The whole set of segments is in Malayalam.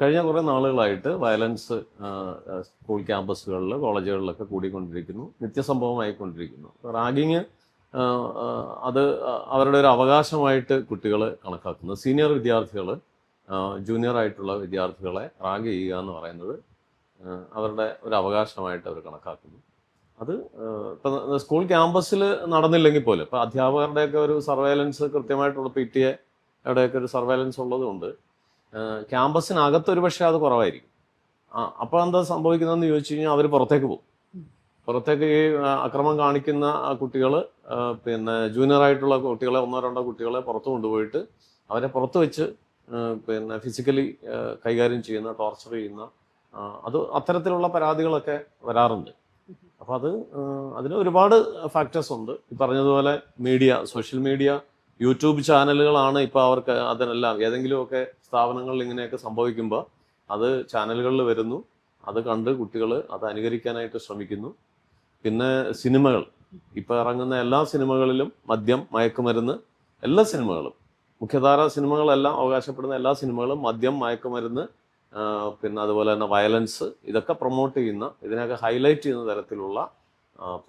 കഴിഞ്ഞ കുറേ നാളുകളായിട്ട് വയലൻസ് സ്കൂൾ ക്യാമ്പസുകളിൽ കോളേജുകളിലൊക്കെ കൂടിക്കൊണ്ടിരിക്കുന്നു. നിത്യസംഭവമായിക്കൊണ്ടിരിക്കുന്നു. റാഗിങ് അത് അവരുടെ ഒരു അവകാശമായിട്ട് കുട്ടികൾ കണക്കാക്കുന്നു. സീനിയർ വിദ്യാർത്ഥികൾ ജൂനിയർ ആയിട്ടുള്ള വിദ്യാർത്ഥികളെ റാഗ് ചെയ്യുക എന്ന് പറയുന്നത് അവരുടെ ഒരു അവകാശമായിട്ട് അവർ കണക്കാക്കുന്നു. അത് ഇപ്പം സ്കൂൾ ക്യാമ്പസിൽ നടന്നില്ലെങ്കിൽ പോലും ഇപ്പം അധ്യാപകരുടെയൊക്കെ ഒരു സർവൈലൻസ് കൃത്യമായിട്ടുള്ള പി ടി എയുടെയൊക്കെ ഒരു സർവൈലൻസ് ഉള്ളതുകൊണ്ട് ക്യാമ്പസിനകത്ത് ഒരു പക്ഷേ അത് കുറവായിരിക്കും. അപ്പോൾ എന്താ സംഭവിക്കുന്നതെന്ന് ചോദിച്ചു കഴിഞ്ഞാൽ അവർ പുറത്തേക്ക് പോകും. പുറത്തേക്ക് ഈ അക്രമം കാണിക്കുന്ന കുട്ടികൾ പിന്നെ ജൂനിയർ ആയിട്ടുള്ള കുട്ടികളെ ഒന്നോ രണ്ടോ കുട്ടികളെ പുറത്ത് കൊണ്ടുപോയിട്ട് അവരെ പുറത്ത് വെച്ച് പിന്നെ ഫിസിക്കലി കൈകാര്യം ചെയ്യുന്ന ടോർച്ചർ ചെയ്യുന്ന അത് അത്തരത്തിലുള്ള പരാതികളൊക്കെ വരാറുണ്ട്. അപ്പോൾ അത് അതിന് ഒരുപാട് ഫാക്ടേഴ്സ് ഉണ്ട്. ഈ പറഞ്ഞതുപോലെ മീഡിയ സോഷ്യൽ മീഡിയ യൂട്യൂബ് ചാനലുകളാണ് ഇപ്പോൾ അവർക്ക് അതിനെല്ലാം ഏതെങ്കിലുമൊക്കെ സ്ഥാപനങ്ങളിൽ ഇങ്ങനെയൊക്കെ സംഭവിക്കുമ്പോൾ അത് ചാനലുകളിൽ വരുന്നു. അത് കണ്ട് കുട്ടികൾ അത് അനുകരിക്കാനായിട്ട് ശ്രമിക്കുന്നു. പിന്നെ സിനിമകൾ. ഇപ്പോൾ ഇറങ്ങുന്ന എല്ലാ സിനിമകളിലും മദ്യം മയക്കുമരുന്ന് എല്ലാ സിനിമകളും. മുഖ്യധാര സിനിമകളെല്ലാം അവകാശപ്പെടുന്ന എല്ലാ സിനിമകളും മദ്യം മയക്കുമരുന്ന് പിന്നെ അതുപോലെ തന്നെ വയലൻസ് ഇതൊക്കെ പ്രൊമോട്ട് ചെയ്യുന്ന ഇതിനൊക്കെ ഹൈലൈറ്റ് ചെയ്യുന്ന തരത്തിലുള്ള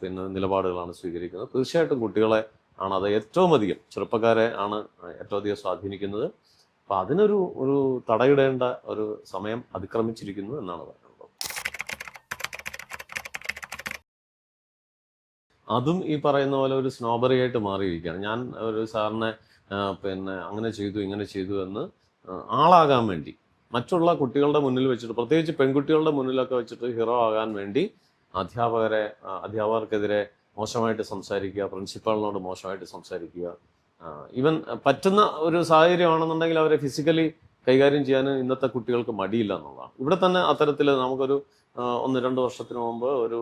പിന്നെ നിലപാടുകളാണ് സ്വീകരിക്കുന്നത്. തീർച്ചയായിട്ടും കുട്ടികളെ ആണ് അത് ഏറ്റവും അധികം ചെറുപ്പക്കാരെ ആണ് ഏറ്റവും അധികം സ്വാധീനിക്കുന്നത്. അപ്പം അതിനൊരു ഒരു തടയിടേണ്ട ഒരു സമയം അതിക്രമിച്ചിരിക്കുന്നു എന്നാണ് പറയുന്നത്. അതും ഈ പറയുന്ന പോലെ ഒരു സ്നോബറി ആയിട്ട് മാറിയിരിക്കുകയാണ്. ഞാൻ ഒരു സാറിനെ പിന്നെ അങ്ങനെ ചെയ്തു ഇങ്ങനെ ചെയ്തു എന്ന് ആളാകാൻ വേണ്ടി മറ്റുള്ള കുട്ടികളുടെ മുന്നിൽ വെച്ചിട്ട് പ്രത്യേകിച്ച് പെൺകുട്ടികളുടെ മുന്നിലൊക്കെ വെച്ചിട്ട് ഹീറോ ആകാൻ വേണ്ടി അധ്യാപകരെ അധ്യാപകർക്കെതിരെ മോശമായിട്ട് സംസാരിക്കുക പ്രിൻസിപ്പാളിനോട് മോശമായിട്ട് സംസാരിക്കുക. ഈവൻ പറ്റുന്ന ഒരു സാഹചര്യമാണെന്നുണ്ടെങ്കിൽ അവരെ ഫിസിക്കലി കൈകാര്യം ചെയ്യാൻ ഇന്നത്തെ കുട്ടികൾക്ക് മടിയില്ല എന്നുള്ളതാണ്. ഇവിടെ തന്നെ അത്തരത്തിൽ നമുക്കൊരു ഒന്ന് രണ്ട് വർഷത്തിന് മുമ്പ് ഒരു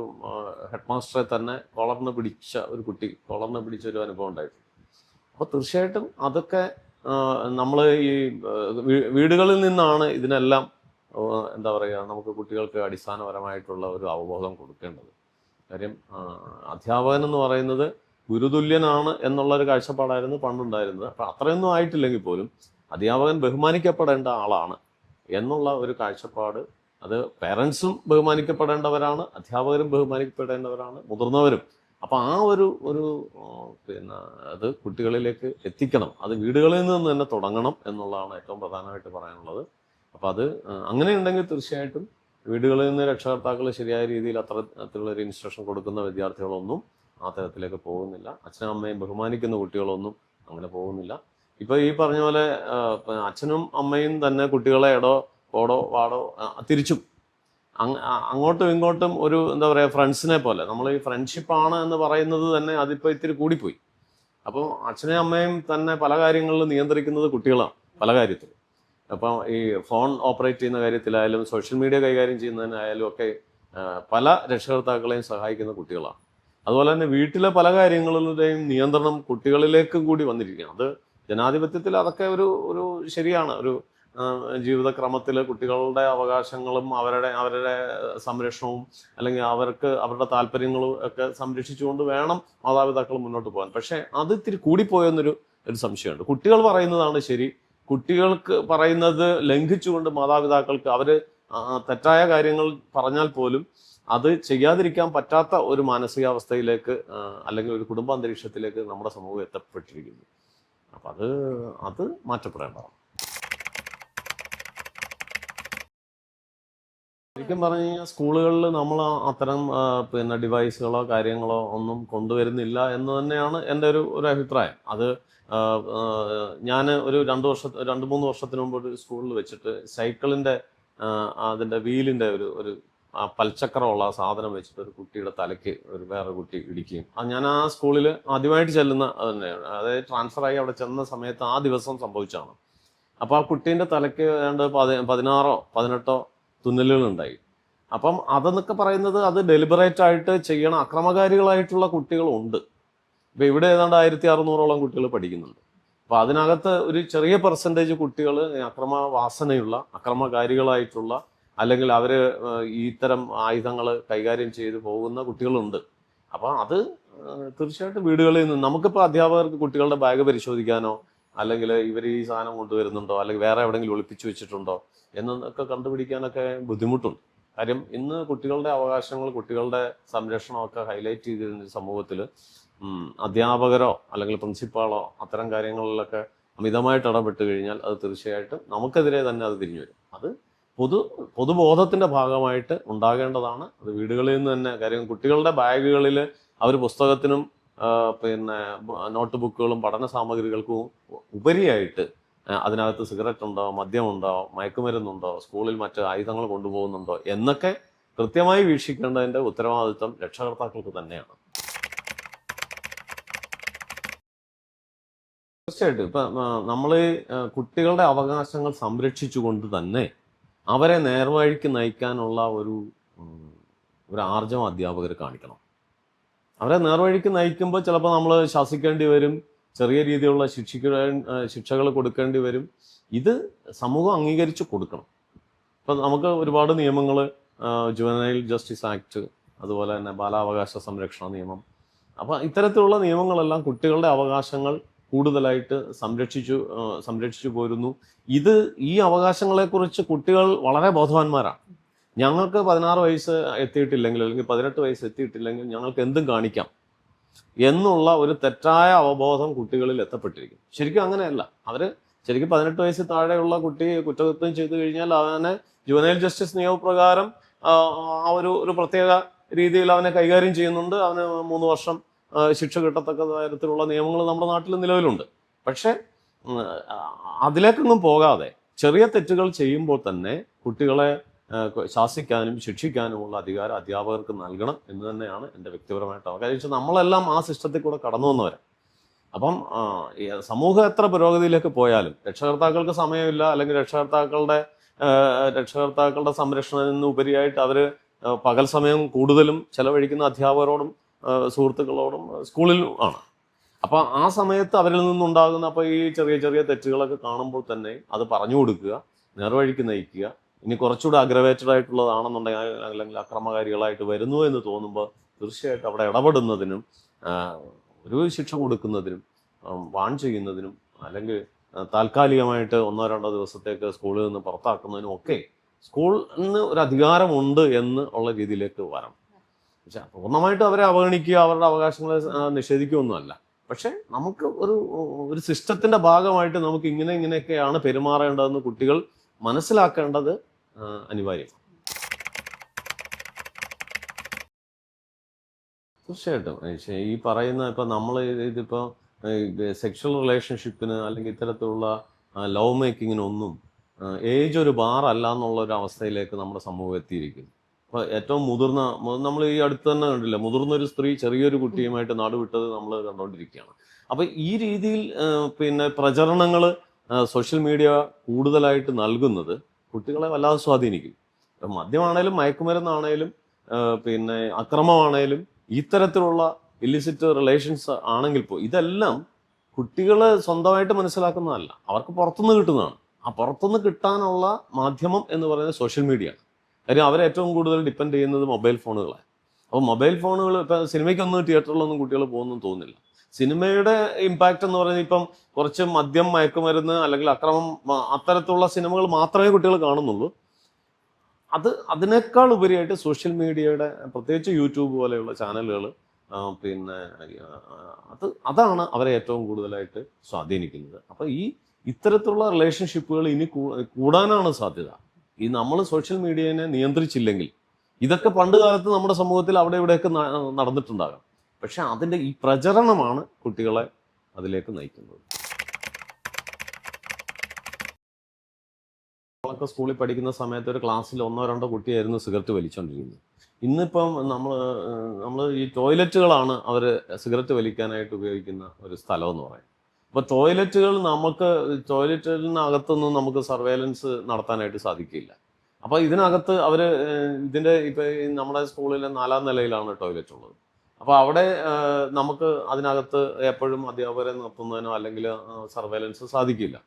ഹെഡ് മാസ്റ്ററെ തന്നെ കോളറിന് പിടിച്ച ഒരു കുട്ടി കോളറിന് പിടിച്ച ഒരു അനുഭവം ഉണ്ടായിട്ടുണ്ട് അപ്പോൾ തീർച്ചയായിട്ടും അതൊക്കെ നമ്മൾ ഈ വീടുകളിൽ നിന്നാണ് ഇതിനെല്ലാം എന്താ പറയുക നമുക്ക് കുട്ടികൾക്ക് അടിസ്ഥാനപരമായിട്ടുള്ള ഒരു അവബോധം കൊടുക്കേണ്ടത്. കാര്യം അധ്യാപകൻ എന്ന് പറയുന്നത് ഗുരുതുല്യനാണ് എന്നുള്ള ഒരു കാഴ്ചപ്പാടായിരുന്നു പണ്ടുണ്ടായിരുന്നത്. അപ്പം അത്രയൊന്നും ആയിട്ടില്ലെങ്കിൽ പോലും അധ്യാപകൻ ബഹുമാനിക്കപ്പെടേണ്ട ആളാണ് എന്നുള്ള ഒരു കാഴ്ചപ്പാട്. അത് പേരൻസും ബഹുമാനിക്കപ്പെടേണ്ടവരാണ് അധ്യാപകരും ബഹുമാനിക്കപ്പെടേണ്ടവരാണ് മുതിർന്നവരും. അപ്പം ആ ഒരു ഒരു പിന്നെ അത് കുട്ടികളിലേക്ക് എത്തിക്കണം. അത് വീടുകളിൽ നിന്ന് തന്നെ തുടങ്ങണം എന്നുള്ളതാണ് ഏറ്റവും പ്രധാനമായിട്ട് പറയാനുള്ളത്. അപ്പം അത് അങ്ങനെ അങ്ങനെയുണ്ടെങ്കിൽ തീർച്ചയായിട്ടും വീടുകളിൽ നിന്ന് രക്ഷകർത്താക്കൾ ശരിയായ രീതിയിൽ അത്തരത്തിലുള്ള ഒരു ഇൻസ്ട്രക്ഷൻ കൊടുക്കുന്ന വിദ്യാർത്ഥികളൊന്നും ആ തരത്തിലേക്ക് പോകുന്നില്ല. അച്ഛനും അമ്മയും ബഹുമാനിക്കുന്ന കുട്ടികളൊന്നും അങ്ങനെ പോകുന്നില്ല. ഇപ്പൊ ഈ പറഞ്ഞ പോലെ അച്ഛനും അമ്മയും തന്നെ കുട്ടികളെ എടോ ഓടോ വാടോ തിരിച്ചും. അങ് അങ്ങോട്ടും ഇങ്ങോട്ടും ഒരു എന്താ പറയുക ഫ്രണ്ട്സിനെ പോലെ. നമ്മൾ ഈ ഫ്രണ്ട്ഷിപ്പാണ് എന്ന് പറയുന്നത് തന്നെ അതിപ്പോൾ ഇത്തിരി കൂടിപ്പോയി. അപ്പോൾ അച്ഛനെയും അമ്മയും തന്നെ പല കാര്യങ്ങളിലും നിയന്ത്രിക്കുന്നത് കുട്ടികളാണ് പല കാര്യത്തിലും. അപ്പം ഈ ഫോൺ ഓപ്പറേറ്റ് ചെയ്യുന്ന കാര്യത്തിലായാലും സോഷ്യൽ മീഡിയ കൈകാര്യം ചെയ്യുന്നതിനായാലും ഒക്കെ പല രക്ഷകർത്താക്കളെയും സഹായിക്കുന്ന കുട്ടികളാണ്. അതുപോലെ തന്നെ വീട്ടിലെ പല കാര്യങ്ങളുടെയും നിയന്ത്രണം കുട്ടികളിലേക്കും കൂടി വന്നിരിക്കുകയാണ്. അത് ജനാധിപത്യത്തിൽ അതൊക്കെ ഒരു ഒരു ശരിയാണ്. ഒരു ജീവിതക്രമത്തിൽ കുട്ടികളുടെ അവകാശങ്ങളും അവരുടെ അവരുടെ സംരക്ഷണവും അല്ലെങ്കിൽ അവർക്ക് അവരുടെ താല്പര്യങ്ങളും ഒക്കെ സംരക്ഷിച്ചുകൊണ്ട് വേണം മാതാപിതാക്കൾ മുന്നോട്ട് പോകാൻ. പക്ഷേ അത് ഇത്തിരി കൂടിപ്പോയെന്നൊരു ഒരു സംശയമുണ്ട്. കുട്ടികൾ പറയുന്നതാണ് ശരി കുട്ടികൾക്ക് പറയുന്നത് ലംഘിച്ചുകൊണ്ട് മാതാപിതാക്കൾക്ക് അവർ തെറ്റായ കാര്യങ്ങൾ പറഞ്ഞാൽ പോലും അത് ചെയ്യാതിരിക്കാൻ പറ്റാത്ത ഒരു മാനസികാവസ്ഥയിലേക്ക് അല്ലെങ്കിൽ ഒരു കുടുംബ അന്തരീക്ഷത്തിലേക്ക് നമ്മുടെ സമൂഹം എത്തപ്പെട്ടിരിക്കുന്നു. അപ്പം അത് അത് മാറ്റപ്പെടേണ്ടതാണ്. ശരിക്കും പറഞ്ഞു കഴിഞ്ഞാൽ സ്കൂളുകളിൽ നമ്മൾ അത്തരം പിന്നെ ഡിവൈസുകളോ കാര്യങ്ങളോ ഒന്നും കൊണ്ടുവരുന്നില്ല എന്ന് തന്നെയാണ് എന്റെ ഒരു ഒരു അഭിപ്രായം. അത് ഞാൻ ഒരു രണ്ട് വർഷ രണ്ട് മൂന്ന് വർഷത്തിന് മുമ്പ് ഒരു സ്കൂളിൽ വെച്ചിട്ട് സൈക്കിളിന്റെ അതിന്റെ വീലിന്റെ ഒരു ഒരു പൽച്ചക്രമുള്ള സാധനം വെച്ചിട്ട് ഒരു കുട്ടിയുടെ തലയ്ക്ക് ഒരു വേറെ കുട്ടി ഇടിക്കുകയും. അത് ഞാൻ ആ സ്കൂളിൽ ആദ്യമായിട്ട് ചെല്ലുന്ന തന്നെയാണ്. അതായത് ട്രാൻസ്ഫർ ആയി അവിടെ ചെന്ന സമയത്ത് ആ ദിവസം സംഭവിച്ചാണ് അപ്പോൾ ആ കുട്ടീന്റെ തലയ്ക്ക് പതി പതിനാറോ പതിനെട്ടോ തുന്നലുകളുണ്ടായി. അപ്പം അതെന്നൊക്കെ പറയുന്നത് അത് ഡെലിബറേറ്റ് ആയിട്ട് ചെയ്യണ അക്രമകാരികളായിട്ടുള്ള കുട്ടികളുണ്ട്. ഇപ്പം ഇവിടെ ഏതാണ്ട് ആയിരത്തി അറുന്നൂറോളം കുട്ടികൾ പഠിക്കുന്നുണ്ട്. അപ്പോൾ അതിനകത്ത് ഒരു ചെറിയ പെർസെന്റേജ് കുട്ടികൾ അക്രമവാസനയുള്ള അക്രമകാരികളായിട്ടുള്ള അല്ലെങ്കിൽ അവർ ഇത്തരം ആയുധങ്ങൾ കൈകാര്യം ചെയ്തു പോകുന്ന കുട്ടികളുണ്ട്. അപ്പം അത് തീർച്ചയായിട്ടും വീടുകളിൽ നിന്ന് നമുക്കിപ്പോൾ അധ്യാപകർക്ക് കുട്ടികളുടെ ബാഗ് പരിശോധിക്കാനോ അല്ലെങ്കിൽ ഇവർ ഈ സാധനം കൊണ്ടുവരുന്നുണ്ടോ? അല്ലെങ്കിൽ വേറെ എവിടെയെങ്കിലും ഒളിപ്പിച്ചു വെച്ചിട്ടുണ്ടോ? എന്നൊക്കെ കണ്ടുപിടിക്കാനൊക്കെ ബുദ്ധിമുട്ടുണ്ട്. കാര്യം ഇന്ന് കുട്ടികളുടെ അവകാശങ്ങൾ കുട്ടികളുടെ സംരക്ഷണമൊക്കെ ഹൈലൈറ്റ് ചെയ്തിരുന്ന സമൂഹത്തിൽ അധ്യാപകരോ അല്ലെങ്കിൽ പ്രിൻസിപ്പാളോ അത്തരം കാര്യങ്ങളിലൊക്കെ അമിതമായിട്ട് ഇടപെട്ട് കഴിഞ്ഞാൽ അത് തീർച്ചയായിട്ടും നമുക്കെതിരെ തന്നെ അത് തിരിഞ്ഞു വരും. അത് പൊതു പൊതുബോധത്തിന്റെ ഭാഗമായിട്ട് ഉണ്ടാകേണ്ടതാണ്. അത് വീടുകളിൽ നിന്ന് തന്നെ കാര്യം കുട്ടികളുടെ ബാഗുകളിൽ അവർ പുസ്തകത്തിനും പിന്നെ നോട്ട് ബുക്കുകളും പഠന സാമഗ്രികൾക്കും ഉപരിയായിട്ട് അതിനകത്ത് സിഗരറ്റ് ഉണ്ടോ മദ്യമുണ്ടോ മയക്കുമരുന്നുണ്ടോ സ്കൂളിൽ മറ്റ് ആയുധങ്ങൾ കൊണ്ടുപോകുന്നുണ്ടോ എന്നൊക്കെ കൃത്യമായി വീക്ഷിക്കേണ്ടതിന്റെ ഉത്തരവാദിത്വം രക്ഷകർത്താക്കൾക്ക് തന്നെയാണ്. തീർച്ചയായിട്ടും. ഇപ്പൊ നമ്മൾ കുട്ടികളുടെ അവകാശങ്ങൾ സംരക്ഷിച്ചുകൊണ്ട് തന്നെ അവരെ നേർവഴിക്ക് നയിക്കാനുള്ള ഒരു ഒരു ആർജവം അധ്യാപകർ കാണിക്കണം. അവരെ നേർവഴിക്ക് നയിക്കുമ്പോൾ ചിലപ്പോൾ നമ്മൾ ശാസിക്കേണ്ടി വരും. ചെറിയ രീതിയിലുള്ള ശിക്ഷിക്കാൻ ശിക്ഷകൾ കൊടുക്കേണ്ടി വരും. ഇത് സമൂഹം അംഗീകരിച്ച് കൊടുക്കണം. ഇപ്പം നമുക്ക് ഒരുപാട് നിയമങ്ങൾ ജുവനൈൽ ജസ്റ്റിസ് ആക്ട് അതുപോലെ തന്നെ ബാലാവകാശ സംരക്ഷണ നിയമം. അപ്പം ഇത്തരത്തിലുള്ള നിയമങ്ങളെല്ലാം കുട്ടികളുടെ അവകാശങ്ങൾ കൂടുതലായിട്ട് സംരക്ഷിച്ചു സംരക്ഷിച്ചു പോരുന്നു. ഇത് ഈ അവകാശങ്ങളെക്കുറിച്ച് കുട്ടികൾ വളരെ ബോധവാന്മാരാണ്. ഞങ്ങൾക്ക് പതിനാറ് വയസ്സ് എത്തിയിട്ടില്ലെങ്കിൽ അല്ലെങ്കിൽ പതിനെട്ട് വയസ്സ് എത്തിയിട്ടില്ലെങ്കിൽ ഞങ്ങൾക്ക് എന്തും കാണിക്കാം എന്നുള്ള ഒരു തെറ്റായ അവബോധം കുട്ടികളിൽ എത്തപ്പെട്ടിരിക്കും. ശരിക്കും അങ്ങനെയല്ല. അവർ ശരിക്കും പതിനെട്ട് വയസ്സ് താഴെയുള്ള കുട്ടി കുറ്റകൃത്യം ചെയ്തു കഴിഞ്ഞാൽ അവനെ ജുവനൈൽ ജസ്റ്റിസ് നിയമപ്രകാരം ആ, ഒരു ഒരു പ്രത്യേക രീതിയിൽ അവനെ കൈകാര്യം ചെയ്യുന്നുണ്ട്. അവന് മൂന്ന് വർഷം ശിക്ഷ കിട്ടത്തക്ക തരത്തിലുള്ള നിയമങ്ങൾ നമ്മുടെ നാട്ടിൽ നിലവിലുണ്ട്. പക്ഷേ അതിലേക്കൊന്നും പോകാതെ ചെറിയ തെറ്റുകൾ ചെയ്യുമ്പോൾ തന്നെ കുട്ടികളെ ശാസിക്കാനും ശിക്ഷിക്കാനുമുള്ള അധികാരം അധ്യാപകർക്ക് നൽകണം എന്ന് തന്നെയാണ് എന്റെ വ്യക്തിപരമായിട്ട് കാര്യം വെച്ചാൽ നമ്മളെല്ലാം ആ സിസ്റ്റത്തിൽ കൂടെ കടന്നു വന്നവരാണ് അപ്പം സമൂഹം എത്ര പുരോഗതിയിലേക്ക് പോയാലും രക്ഷകർത്താക്കൾക്ക് സമയമില്ല അല്ലെങ്കിൽ രക്ഷകർത്താക്കളുടെ രക്ഷകർത്താക്കളുടെ സംരക്ഷണത്തിന് ഉപരിയായിട്ട് അവർ പകൽ സമയം കൂടുതലും ചെലവഴിക്കുന്ന അധ്യാപകരോടും സുഹൃത്തുക്കളോടും സ്കൂളിലും ആണ്. അപ്പൊ ആ സമയത്ത് അവരിൽ നിന്നുണ്ടാകുന്ന അപ്പോൾ ഈ ചെറിയ ചെറിയ തെറ്റുകളൊക്കെ കാണുമ്പോൾ തന്നെ അത് പറഞ്ഞു കൊടുക്കുക നേർവഴിക്ക് നയിക്കുക ഇനി കുറച്ചുകൂടെ അഗ്രവേറ്റഡ് ആയിട്ടുള്ളതാണെന്നുണ്ടെങ്കിൽ അല്ലെങ്കിൽ അക്രമകാരികളായിട്ട് വരുന്നു എന്ന് തോന്നുമ്പോൾ തീർച്ചയായിട്ടും അവിടെ ഇടപെടുന്നതിനും ഒരു ശിക്ഷ കൊടുക്കുന്നതിനും വാൺ ചെയ്യുന്നതിനും അല്ലെങ്കിൽ താൽക്കാലികമായിട്ട് ഒന്നോ രണ്ടോ ദിവസത്തേക്ക് സ്കൂളിൽ നിന്ന് പുറത്താക്കുന്നതിനും ഒക്കെ സ്കൂളിന് ഒരു അധികാരമുണ്ട് എന്ന് ഉള്ള രീതിയിലേക്ക് വരണം. പക്ഷെ പൂർണമായിട്ട് അവരെ അവഗണിക്കുക അവരുടെ അവകാശങ്ങളെ നിഷേധിക്കുകയൊന്നുമല്ല. പക്ഷെ നമുക്ക് ഒരു ഒരു സിസ്റ്റത്തിന്റെ ഭാഗമായിട്ട് നമുക്ക് ഇങ്ങനെ ഇങ്ങനെയൊക്കെയാണ് പെരുമാറേണ്ടതെന്ന് കുട്ടികൾ മനസ്സിലാക്കേണ്ടത് ആ, അനിവാര്യമാണ് തീർച്ചയായിട്ടും. ഈ പറയുന്ന ഇപ്പൊ നമ്മൾ ഇതിപ്പോ സെക്ഷൽ റിലേഷൻഷിപ്പിന് അല്ലെങ്കിൽ ഇത്തരത്തിലുള്ള ലവ് മേക്കിങ്ങിനൊന്നും ഏജ് ഒരു ബാർ അല്ല എന്നുള്ള ഒരു അവസ്ഥയിലേക്ക് നമ്മുടെ സമൂഹം എത്തിയിരിക്കുന്നു. അപ്പോൾ ഏറ്റവും മുതിർന്ന നമ്മൾ ഈ അടുത്ത് തന്നെ കണ്ടില്ല മുതിർന്ന ഒരു സ്ത്രീ ചെറിയൊരു കുട്ടിയുമായിട്ട് നാടുവിട്ടത് നമ്മൾ കണ്ടുകൊണ്ടിരിക്കുകയാണ് അപ്പൊ ഈ രീതിയിൽ പിന്നെ പ്രചരണങ്ങൾ സോഷ്യൽ മീഡിയ കൂടുതലായിട്ട് നൽകുന്നത് കുട്ടികളെ വല്ലാതെ സ്വാധീനിക്കും. മദ്യമാണേലും മയക്കുമരുന്നാണേലും പിന്നെ അക്രമമാണേലും ഇത്തരത്തിലുള്ള ഇല്ലിസിറ്റ് റിലേഷൻസ് ആണെങ്കിൽ പോ ഇതെല്ലാം കുട്ടികൾ സ്വന്തമായിട്ട് മനസ്സിലാക്കുന്നതല്ല. അവർക്ക് പുറത്തുനിന്ന് കിട്ടുന്നതാണ്. ആ പുറത്തുനിന്ന് കിട്ടാനുള്ള മാധ്യമം എന്ന് പറയുന്നത് സോഷ്യൽ മീഡിയ കാര്യം അവർ ഏറ്റവും കൂടുതൽ ഡിപ്പെൻഡ് ചെയ്യുന്നത് മൊബൈൽ ഫോണുകളാണ് അപ്പോൾ മൊബൈൽ ഫോണുകൾ ഇപ്പം സിനിമയ്ക്കൊന്നും തിയേറ്ററിലൊന്നും കുട്ടികൾ പോകുന്നു തോന്നുന്നില്ല. സിനിമയുടെ ഇമ്പാക്റ്റ് എന്ന് പറയുന്നത് ഇപ്പം കുറച്ച് മദ്യം മയക്കുമരുന്ന് അല്ലെങ്കിൽ അക്രമം അത്തരത്തിലുള്ള സിനിമകൾ മാത്രമേ കുട്ടികൾ കാണുന്നുള്ളൂ. അത് അതിനേക്കാൾ ഉപരിയായിട്ട് സോഷ്യൽ മീഡിയയുടെ പ്രത്യേകിച്ച് യൂട്യൂബ് പോലെയുള്ള ചാനലുകൾ പിന്നെ അത് അതാണ് അവരെ ഏറ്റവും കൂടുതലായിട്ട് സ്വാധീനിക്കുന്നത്. അപ്പോൾ ഈ ഇത്തരത്തിലുള്ള റിലേഷൻഷിപ്പുകൾ ഇനി കൂടാനാണ് സാധ്യത. ഈ നമ്മൾ സോഷ്യൽ മീഡിയനെ നിയന്ത്രിച്ചില്ലെങ്കിൽ ഇതൊക്കെ പണ്ട് കാലത്ത് നമ്മുടെ സമൂഹത്തിൽ അവിടെ ഇവിടെയൊക്കെ നടന്നിട്ടുണ്ടാകാം. പക്ഷെ അതിന്റെ ഈ പ്രചരണമാണ് കുട്ടികളെ അതിലേക്ക് നയിക്കുന്നത്. നമ്മളൊക്കെ സ്കൂളിൽ പഠിക്കുന്ന സമയത്ത് ഒരു ക്ലാസ്സിൽ ഒന്നോ രണ്ടോ കുട്ടിയായിരുന്നു സിഗരറ്റ് വലിച്ചോണ്ടിരിക്കുന്നത് ഇന്നിപ്പം നമ്മൾ നമ്മൾ ഈ ടോയ്ലറ്റുകളാണ് അവർ സിഗരറ്റ് വലിക്കാനായിട്ട് ഉപയോഗിക്കുന്ന ഒരു സ്ഥലം എന്ന് പറയുന്നത് അപ്പോൾ ടോയ്ലറ്റുകൾ നമുക്ക് ടോയ്ലറ്റിനകത്തൊന്നും നമുക്ക് സർവേലൻസ് നടത്താനായിട്ട് സാധിക്കില്ല. അപ്പോൾ ഇതിനകത്ത് അവർ ഇതിന്റെ ഇപ്പോൾ നമ്മുടെ സ്കൂളിലെ നാലാം നിലയിലാണ് ടോയ്ലറ്റ് ഉള്ളത് അപ്പോൾ അവിടെ നമുക്ക് അതിനകത്ത് എപ്പോഴും അധ്യാപകരെ നിർത്തുന്നതിനോ അല്ലെങ്കിൽ സർവൈലൻസ് സാധിക്കില്ല.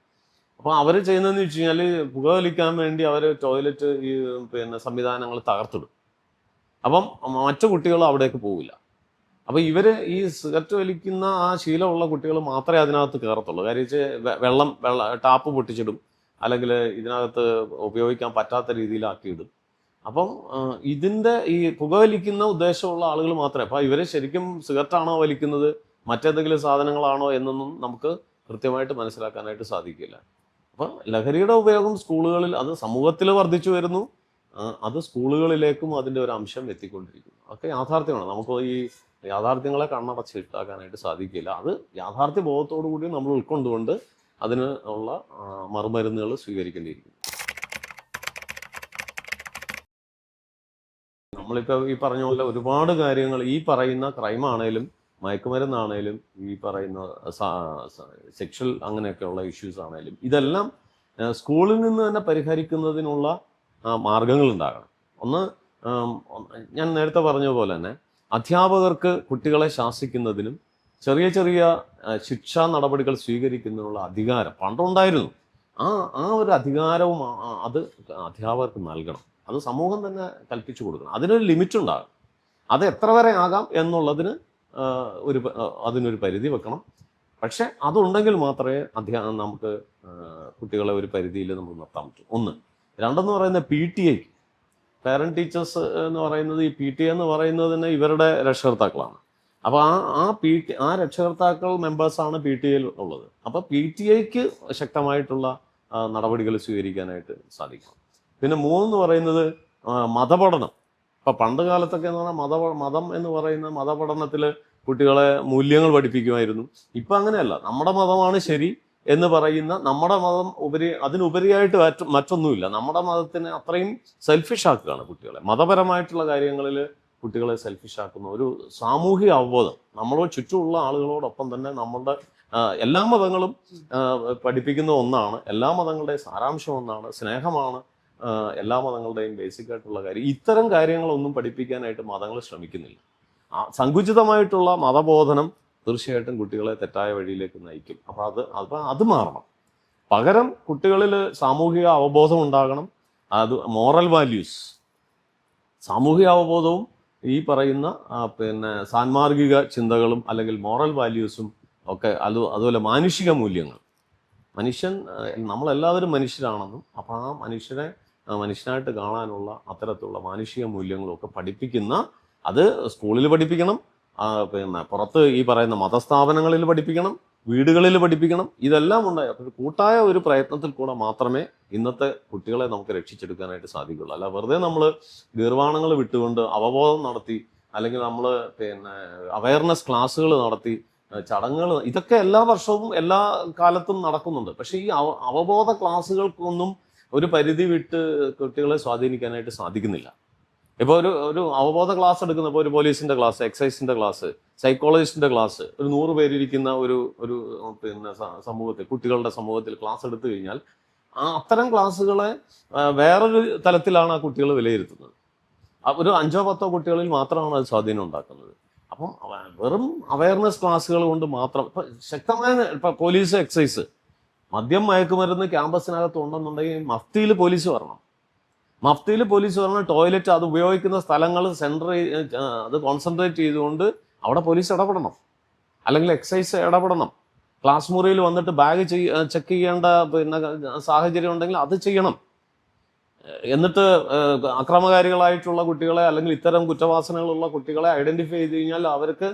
അപ്പോൾ അവർ ചെയ്യുന്നതെന്ന് വെച്ച് കഴിഞ്ഞാൽ പുകവലിക്കാൻ വേണ്ടി അവർ ടോയ്ലറ്റ് ഈ പിന്നെ സംവിധാനങ്ങൾ തകർത്തിടും. അപ്പം മറ്റു കുട്ടികൾ അവിടേക്ക് പോവില്ല. അപ്പൊ ഇവർ ഈ സിഗരറ്റ് വലിക്കുന്ന ആ ശീലമുള്ള കുട്ടികൾ മാത്രമേ അതിനകത്ത് കയറത്തുള്ളൂ. കാര്യം വെള്ളം വെള്ള ടാപ്പ് പൊട്ടിച്ചിടും. അല്ലെങ്കിൽ ഇതിനകത്ത് ഉപയോഗിക്കാൻ പറ്റാത്ത രീതിയിലാക്കിയിടും. അപ്പം ഇതിന്റെ ഈ പുകവലിക്കുന്ന ഉദ്ദേശമുള്ള ആളുകൾ മാത്രമേ. അപ്പോൾ ഇവരെ ശരിക്കും സിഗരറ്റാണോ വലിക്കുന്നത്? മറ്റേതെങ്കിലും സാധനങ്ങളാണോ എന്നൊന്നും നമുക്ക് കൃത്യമായിട്ട് മനസ്സിലാക്കാനായിട്ട് സാധിക്കില്ല. അപ്പം ലഹരിയുടെ ഉപയോഗം സ്കൂളുകളിൽ അത് സമൂഹത്തിൽ വർദ്ധിച്ചു വരുന്നു. അത് സ്കൂളുകളിലേക്കും അതിന്റെ ഒരു അംശം എത്തിക്കൊണ്ടിരിക്കുന്നു. അതൊക്കെ യാഥാർത്ഥ്യമാണ്. നമുക്ക് ഈ യാഥാർത്ഥ്യങ്ങളെ കണ്ണടച്ചിട്ടാക്കാനായിട്ട് സാധിക്കില്ല. അത് യാഥാർത്ഥ്യ ബോധത്തോടു കൂടി നമ്മൾ ഉൾക്കൊണ്ടുകൊണ്ട് അതിന് ഉള്ള മറുമരുന്നുകൾ സ്വീകരിക്കേണ്ടിയിരിക്കുന്നു. നമ്മളിപ്പോൾ ഈ പറഞ്ഞ പോലെ ഒരുപാട് കാര്യങ്ങൾ ഈ പറയുന്ന ക്രൈം ആണേലും മയക്കുമരുന്നാണേലും ഈ പറയുന്ന സെക്ഷൽ അങ്ങനെയൊക്കെയുള്ള ഇഷ്യൂസ് ആണേലും ഇതെല്ലാം സ്കൂളിൽ നിന്ന് തന്നെ പരിഹരിക്കുന്നതിനുള്ള മാർഗങ്ങൾ ഉണ്ടാകണം. ഒന്ന് ഞാൻ നേരത്തെ പറഞ്ഞ പോലെ തന്നെ അധ്യാപകർക്ക് കുട്ടികളെ ശാസിക്കുന്നതിനും ചെറിയ ചെറിയ ശിക്ഷാ നടപടികൾ സ്വീകരിക്കുന്നതിനുള്ള അധികാരം പണ്ടുണ്ടായിരുന്നു. ആ ആ ഒരു അധികാരവും അത് അധ്യാപകർക്ക് നൽകണം. അത് സമൂഹം തന്നെ കൽപ്പിച്ചു കൊടുക്കണം. അതിനൊരു ലിമിറ്റ് ഉണ്ടാകും അത് എത്ര വരെ ആകാം എന്നുള്ളതിന് ഒരു അതിനൊരു പരിധി വെക്കണം. പക്ഷെ അതുണ്ടെങ്കിൽ മാത്രമേ അധ്യാ നമുക്ക് കുട്ടികളെ ഒരു പരിധിയിൽ നമുക്ക് നിർത്താൻ പറ്റൂ. ഒന്ന് രണ്ടെന്ന് പറയുന്ന P T I parent teachers എന്ന് പറയുന്നത് ഈ പി ടി എന്ന് പറയുന്നത് തന്നെ ഇവരുടെ രക്ഷകർത്താക്കളാണ്. അപ്പോൾ ആ ആ പി ടി ആ രക്ഷകർത്താക്കൾ മെമ്പേഴ്സാണ് പി ടി എയിൽ ഉള്ളത്. അപ്പോൾ പി ടി ഐക്ക് ശക്തമായിട്ടുള്ള നടപടികൾ സ്വീകരിക്കാനായിട്ട് സാധിക്കണം. പിന്നെ മൂന്നെന്ന് പറയുന്നത് മതപഠനം. ഇപ്പം പണ്ട് കാലത്തൊക്കെ എന്ന് പറഞ്ഞാൽ മത മതം എന്ന് പറയുന്ന മതപഠനത്തിൽ കുട്ടികളെ മൂല്യങ്ങൾ പഠിപ്പിക്കുമായിരുന്നു. ഇപ്പൊ അങ്ങനെയല്ല. നമ്മുടെ മതമാണ് ശരി എന്ന് പറയുന്ന നമ്മുടെ മതം ഉപരി അതിനുപരിയായിട്ട് മറ്റ് മറ്റൊന്നുമില്ല. നമ്മുടെ മതത്തിനെ അത്രയും സെൽഫിഷ് ആക്കുകയാണ് കുട്ടികളെ. മതപരമായിട്ടുള്ള കാര്യങ്ങളിൽ കുട്ടികളെ സെൽഫിഷ് ആക്കുന്ന ഒരു സാമൂഹിക അവബോധം. നമ്മളോട് ചുറ്റുമുള്ള ആളുകളോടൊപ്പം തന്നെ നമ്മളുടെ എല്ലാ മതങ്ങളും പഠിപ്പിക്കുന്ന ഒന്നാണ്. എല്ലാ മതങ്ങളുടെയും സാരാംശം ഒന്നാണ്. സ്നേഹമാണ്. എല്ലാ മതങ്ങളുടെയും ബേസിക് ആയിട്ടുള്ള കാര്യം. ഇത്തരം കാര്യങ്ങളൊന്നും പഠിപ്പിക്കാനായിട്ട് മതങ്ങൾ ശ്രമിക്കുന്നില്ല. സങ്കുചിതമായിട്ടുള്ള മതബോധനം തീർച്ചയായിട്ടും കുട്ടികളെ തെറ്റായ വഴിയിലേക്ക് നയിക്കും. അപ്പൊ അത് അപ്പൊ അത് മാറണം. പകരം കുട്ടികളിൽ സാമൂഹിക അവബോധം ഉണ്ടാകണം. അത് മോറൽ വാല്യൂസ് സാമൂഹിക അവബോധവും ഈ പറയുന്ന പിന്നെ സാൻമാർഗിക ചിന്തകളും അല്ലെങ്കിൽ മോറൽ വാല്യൂസും ഒക്കെ അത് അതുപോലെ മാനുഷിക മൂല്യങ്ങൾ. മനുഷ്യൻ നമ്മളെല്ലാവരും മനുഷ്യരാണെന്നും അപ്പം ആ മനുഷ്യനെ മനുഷ്യനായിട്ട് കാണാനുള്ള അത്തരത്തിലുള്ള മാനുഷിക മൂല്യങ്ങളൊക്കെ പഠിപ്പിക്കുന്ന അത് സ്കൂളിൽ പഠിപ്പിക്കണം. പിന്നെ പുറത്ത് ഈ പറയുന്ന മതസ്ഥാപനങ്ങളിൽ പഠിപ്പിക്കണം വീടുകളിൽ പഠിപ്പിക്കണം ഇതെല്ലാം ഉണ്ടായി. അപ്പോൾ കൂട്ടായ ഒരു പ്രയത്നത്തിൽ കൂടെ മാത്രമേ ഇന്നത്തെ കുട്ടികളെ നമുക്ക് രക്ഷിച്ചെടുക്കാനായിട്ട് സാധിക്കുള്ളൂ. അല്ല വെറുതെ നമ്മൾ ഗീർവാണങ്ങൾ വിട്ടുകൊണ്ട് അവബോധം നടത്തി അല്ലെങ്കിൽ നമ്മൾ പിന്നെ അവയർനെസ് ക്ലാസ്സുകൾ നടത്തി ചടങ്ങുകൾ ഇതൊക്കെ എല്ലാ വർഷവും എല്ലാ കാലത്തും നടക്കുന്നുണ്ട്. പക്ഷേ ഈ അവബോധ ക്ലാസ്സുകൾക്കൊന്നും ഒരു പരിധി വിട്ട് കുട്ടികളെ സ്വാധീനിക്കാനായിട്ട് സാധിക്കുന്നില്ല. ഇപ്പോൾ ഒരു ഒരു അവബോധ ക്ലാസ് എടുക്കുന്ന ഇപ്പോൾ ഒരു പോലീസിന്റെ ക്ലാസ് എക്സൈസിന്റെ ക്ലാസ് സൈക്കോളജിസ്റ്റിന്റെ ക്ലാസ് ഒരു നൂറ് പേരിരിക്കുന്ന ഒരു ഒരു പിന്നെ സമൂഹത്തിൽ കുട്ടികളുടെ സമൂഹത്തിൽ ക്ലാസ് എടുത്തു കഴിഞ്ഞാൽ ആ അത്തരം ക്ലാസ്സുകളെ വേറൊരു തലത്തിലാണ് ആ കുട്ടികൾ വിലയിരുത്തുന്നത്. ഒരു അഞ്ചോ പത്തോ കുട്ടികളിൽ മാത്രമാണ് അത് സ്വാധീനം ഉണ്ടാക്കുന്നത്. അപ്പം വെറും അവയർനെസ് ക്ലാസ്സുകൾ കൊണ്ട് മാത്രം ഇപ്പൊ ശക്തമായ ഇപ്പൊ പോലീസ് എക്സൈസ് മദ്യം മയക്കുമരുന്ന് ക്യാമ്പസിനകത്ത് ഉണ്ടെന്നുണ്ടെങ്കിൽ മഫ്തിയിൽ പോലീസ് വരണം. മഫ്തിയിൽ പോലീസ് വരണം ടോയ്ലറ്റ് അത് ഉപയോഗിക്കുന്ന സ്ഥലങ്ങൾ സെന്റർ അത് കോൺസെൻട്രേറ്റ് ചെയ്തുകൊണ്ട് അവിടെ പോലീസ് ഇടപെടണം. അല്ലെങ്കിൽ എക്സൈസ് ഇടപെടണം. ക്ലാസ് മുറിയിൽ വന്നിട്ട് ബാഗ് ചെക്ക് ചെയ്യേണ്ട പിന്നെ സാഹചര്യം ഉണ്ടെങ്കിൽ അത് ചെയ്യണം. എന്നിട്ട് അക്രമകാരികളായിട്ടുള്ള കുട്ടികളെ അല്ലെങ്കിൽ ഇത്തരം കുറ്റവാസനകളുള്ള കുട്ടികളെ ഐഡന്റിഫൈ ചെയ്ത് കഴിഞ്ഞാൽ അവർക്ക്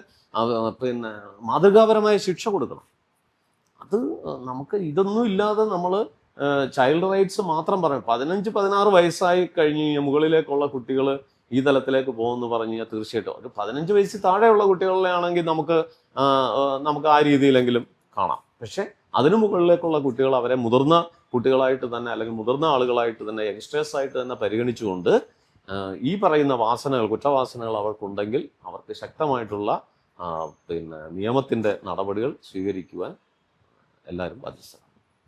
പിന്നെ മാതൃകാപരമായ ശിക്ഷ കൊടുക്കണം. അത് നമുക്ക് ഇതൊന്നും ഇല്ലാതെ നമ്മൾ ചൈൽഡ് റൈറ്റ്സ് മാത്രം പറയും പതിനഞ്ച് പതിനാറ് വയസ്സായി കഴിഞ്ഞ് കഴിഞ്ഞാൽ മുകളിലേക്കുള്ള കുട്ടികൾ ഈ തലത്തിലേക്ക് പോകുമെന്ന് പറഞ്ഞു കഴിഞ്ഞാൽ തീർച്ചയായിട്ടും ഒരു പതിനഞ്ച് വയസ്സിൽ താഴെയുള്ള കുട്ടികളെ ആണെങ്കിൽ നമുക്ക് നമുക്ക് ആ രീതിയിലെങ്കിലും കാണാം. പക്ഷേ അതിനു മുകളിലേക്കുള്ള കുട്ടികൾ അവരെ മുതിർന്ന കുട്ടികളായിട്ട് തന്നെ അല്ലെങ്കിൽ മുതിർന്ന ആളുകളായിട്ട് തന്നെ യങ്സ്റ്റേഴ്സ് ആയിട്ട് തന്നെ പരിഗണിച്ചുകൊണ്ട് ഈ പറയുന്ന വാസനകൾ കുറ്റവാസനകൾ അവർക്കുണ്ടെങ്കിൽ അവർക്ക് ശക്തമായിട്ടുള്ള പിന്നെ നിയമത്തിന്റെ നടപടികൾ സ്വീകരിക്കുവാൻ എല്ലാവരും ബാധ്യസ്ഥ